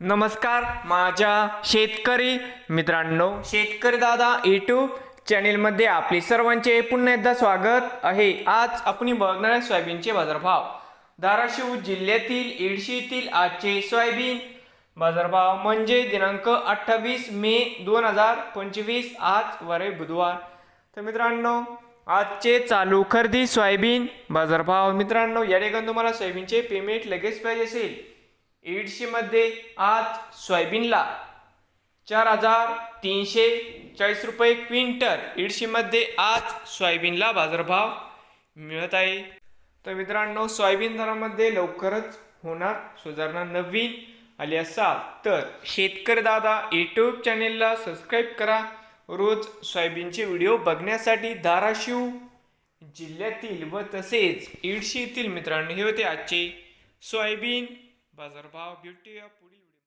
नमस्कार माझ्या शेतकरी मित्रांनो शेतकरी दादा यूट्यूब चॅनेलमध्ये आपले सर्वांचे पुन्हा एकदा स्वागत आहे. आज आपण बघणार आहे सोयाबीनचे बाजारभाव. धाराशिव जिल्ह्यातील येडशीतील आजचे सोयाबीन बाजारभाव म्हणजे दिनांक अठ्ठावीस मे दोन हजार पंचवीस आज वरे बुधवार. तर मित्रांनो आजचे चालू खरेदी सोयाबीन बाजारभाव. मित्रांनो या ठिकाणी तुम्हाला सोयाबीनचे पेमेंट लगेच पाहिजे असेल. एडशीमध्ये आज सोयाबीनला चार हजार तीनशे चाळीस रुपये क्विंटल एडशीमध्ये आज सोयाबीनला बाजारभाव मिळत आहे. तर मित्रांनो सोयाबीन दरामध्ये लवकरच होणार सुधारणा नवीन आली असाल तर शेतकरी दादा यूट्यूब चॅनेलला सबस्क्राईब करा. रोज सोयाबीनचे व्हिडिओ बघण्यासाठी धाराशिव जिल्ह्यातील व तसेच इडशी येथील मित्रांनो हे होते आजचे सोयाबीन बाजारभाव ब्युटी पुढील